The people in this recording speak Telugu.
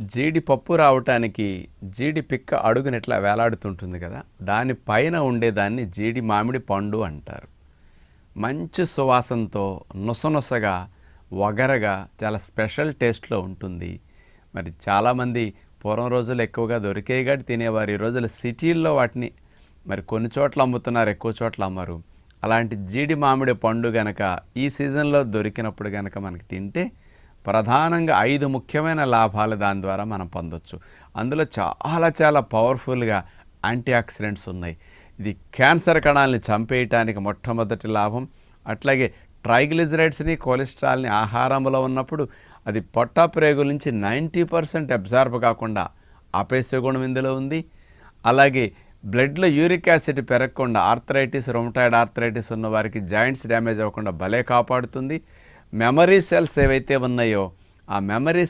జీడిపప్పు రావటానికి జీడి పిక్క అడుగునట్లా వేలాడుతుంటుంది కదా దానిపైన ఉండేదాన్ని జీడి మామిడి పండు అంటారు. మంచి సువాసనతో నుసనుసగా వగరగా చాలా స్పెషల్ టేస్ట్లో ఉంటుంది. మరి చాలామంది పూర్వం రోజులు ఎక్కువగా దొరికేవి తినేవారు ఈ రోజుల సిటీల్లో వాటిని మరి కొన్ని చోట్ల అమ్ముతున్నారు ఎక్కువ చోట్ల అమ్మరు. అలాంటి జీడి మామిడి పండు గనక ఈ సీజన్లో దొరికినప్పుడు గనక మనకి తింటే ప్రధానంగా ఐదు ముఖ్యమైన లాభాలు దాని ద్వారా మనం పొందొచ్చు. అందులో చాలా చాలా పవర్ఫుల్గా యాంటీ ఆక్సిడెంట్స్ ఉన్నాయి. ఇది క్యాన్సర్ కణాలని చంపేయటానికి మొట్టమొదటి లాభం. అట్లాగే ట్రైగ్లిజరైడ్స్ని కొలెస్ట్రాల్ని ఆహారంలో ఉన్నప్పుడు అది పొట్టాపురేగుల నుంచి నైంటీ పర్సెంట్ అబ్జార్బ్ కాకుండా ఆపేసే గుణం ఇందులో ఉంది. అలాగే బ్లడ్లో యూరిక్ యాసిడ్ పెరగకుండా ఆర్థరైటిస్ రొమటాయిడ్ ఆర్థరైటిస్ ఉన్న వారికి జాయింట్స్ డ్యామేజ్ అవ్వకుండా భలే కాపాడుతుంది. మెమరీ సెల్స్ ఏవైతే ఉన్నాయో ఆ మెమరీ